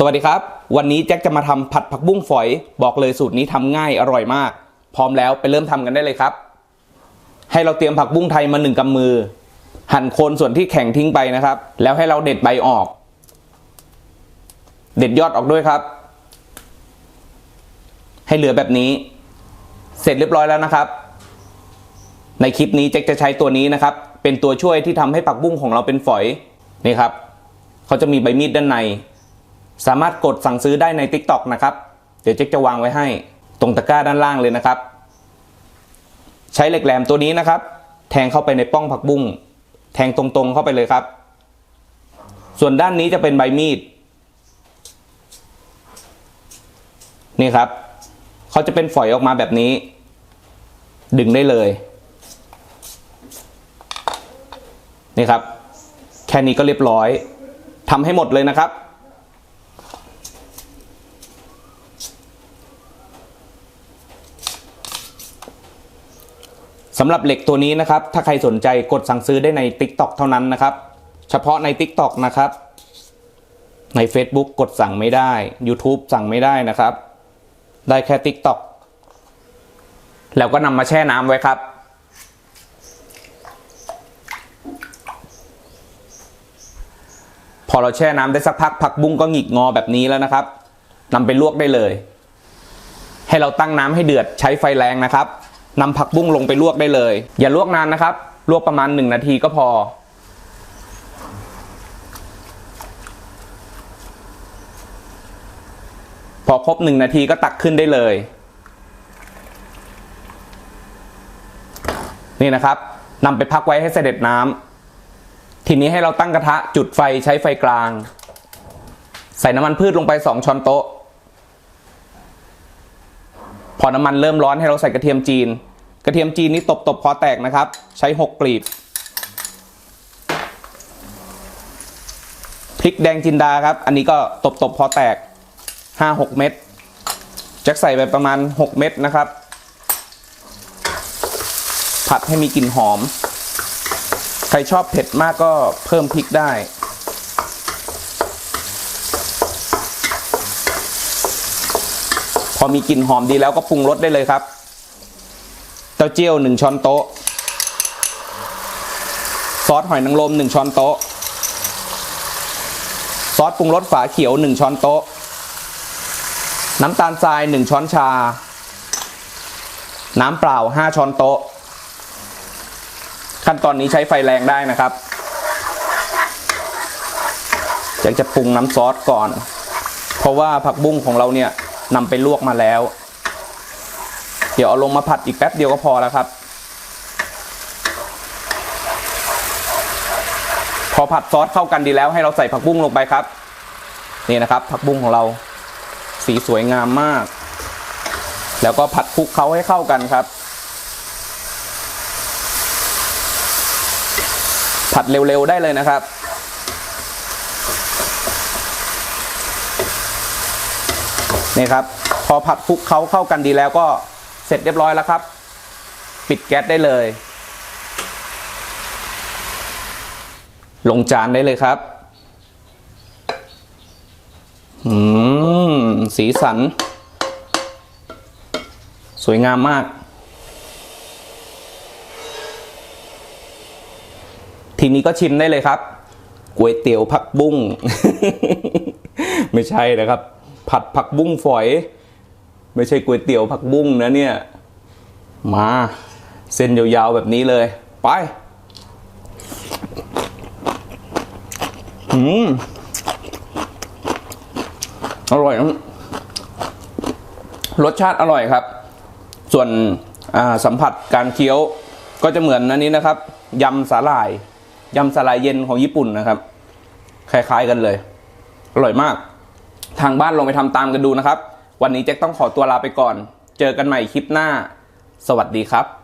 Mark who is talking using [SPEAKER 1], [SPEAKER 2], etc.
[SPEAKER 1] สวัสดีครับ วันนี้แจ็คจะมาทำผัดผักบุ้งฝอย บอกเลยสูตรนี้ทำง่ายอร่อยมาก พร้อมแล้วไปเริ่มทำกันได้เลยครับ ให้เราเตรียมผักบุ้งไทยมาหนึ่งกำมือ หั่นโคนส่วนที่แข็งทิ้งไปนะครับ แล้วให้เราเด็ดใบออก เด็ดยอดออกด้วยครับ ให้เหลือแบบนี้ เสร็จเรียบร้อยแล้วนะครับ ในคลิปนี้แจ็คจะใช้ตัวนี้นะครับ เป็นตัวช่วยที่ทำให้ผักบุ้งของเราเป็นฝอยนี่ครับเขาจะมีใบมีดด้านใน สามารถกดสั่งซื้อได้ใน Tik t o อกนะครับ เดี๋ยวเจ๊กจะวางไว้ให้ ตรงตะกร้าด้านล่างเลยนะครับ ใช้เหล็กแหลมตัวนี้นะครับ แทงเข้าไปในป้องผักบุ้งแทงตรงๆเข้าไปเลยครับ ส่วนด้านนี้จะเป็นใบมีด นี่ครับเขาจะเป็นฝอยออกมาแบบนี้ ดึงได้เลย นี่ครับ แค่นี้ก็เรียบร้อยทำให้หมดเลยนะครับ สำหรับเหล็กตัวนี้นะครับ ถ้าใครสนใจกดสั่งซื้อได้ใน TikTok เท่านั้นนะครับ เฉพาะใน TikTok นะครับ ใน Facebook กดสั่งไม่ได้ YouTube สั่งไม่ได้นะครับ ได้แค่ TikTok แล้วก็นำมาแช่น้ำไว้ครับพอเราแช่น้ำได้สักพักผักบุ้งก็หงิกงอแบบนี้แล้วนะครับนำไปลวกได้เลย ให้เราตั้งน้ำให้เดือดใช้ไฟแรงนะครับ นำผักบุ้งลงไปลวกได้เลย อย่าลวกนานนะครับ ลวกประมาณหนึ่งนาทีก็พอ พอครบหนึ่งนาทีก็ตักขึ้นได้เลย นี่นะครับนำไปพักไว้ให้เสด็จน้ำทีนี้ให้เราตั้งกระทะจุดไฟใช้ไฟกลาง ใส่น้ำมันพืชลงไปสองช้อนโต๊ะพอน้ำมันเริ่มร้อนให้เราใส่กระเทียมจีน ระเทียมจีนนี่ตบตบๆพอแตกนะครับ ใช้หกกลีบพริกแดงจินดาครับ อันนี้ก็ตบตบๆพอแตกห้าหกเม็ดแจ็คใส่ไปประมาณหกเม็ดนะครับ ผัดให้มีกลิ่นหอม ใครชอบเผ็ดมากก็เพิ่มพริกได้พอมีกลิ่นหอมดีแล้วก็ปรุงรสได้เลยครับ เต้าเจี้ยวหนึ่งช้อนโต๊ะ ซอสหอยนางรมหนึ่งช้อนโต๊ะ ซอสปรุงรสฝาเขียวหนึ่งช้อนโต๊ะ น้ำตาลทรายหนึ่งช้อนชา น้ำเปล่าห้าช้อนโต๊ะ ขั้นตอนนี้ใช้ไฟแรงได้นะครับอยากจะปรุงน้ำซอสก่อน เพราะว่าผักบุ้งของเราเนี่ยนำไปลวกมาแล้ว เดี๋ยวเอาลงมาผัดอีกแป๊บเดียวก็พอแล้วครับ พอผัดซอสเข้ากันดีแล้วให้เราใส่ผักบุ้งลงไปครับ นี่นะครับ ผักบุ้งของเรา สีสวยงามมาก แล้วก็ผัดคลุกเคล้าให้เข้ากันครับ ผัดเร็วๆได้เลยนะครับนี่ครับ พอผัดคลุกเคล้าเข้ากันดีแล้วก็ เสร็จเรียบร้อยแล้วครับ ปิดแก๊สได้เลย ลงจานได้เลยครับอืมสีสัน สวยงามมาก ทีนี้ก็ชิมได้เลยครับก๋วยเตี๋ยวผักบุ้ง ไม่ใช่นะครับ ผัดผักบุ้งฝอย ไม่ใช่ก๋วยเตี๋ยวผักบุ้งนะเนี่ย มาเส้นยาวๆแบบนี้เลย ไปอืมอร่อยนะรสชาติอร่อยครับ ส่วนสัมผัสการเคี้ยวก็จะเหมือนอันนี้นะครับยำสาหร่ายยำสาหร่ายเย็นของญี่ปุ่นนะครับ คล้ายๆกันเลย อร่อยมาก ทางบ้านลองไปทำตามกันดูนะครับ วันนี้แจ็คต้องขอตัวลาไปก่อน เจอกันใหม่คลิปหน้า สวัสดีครับ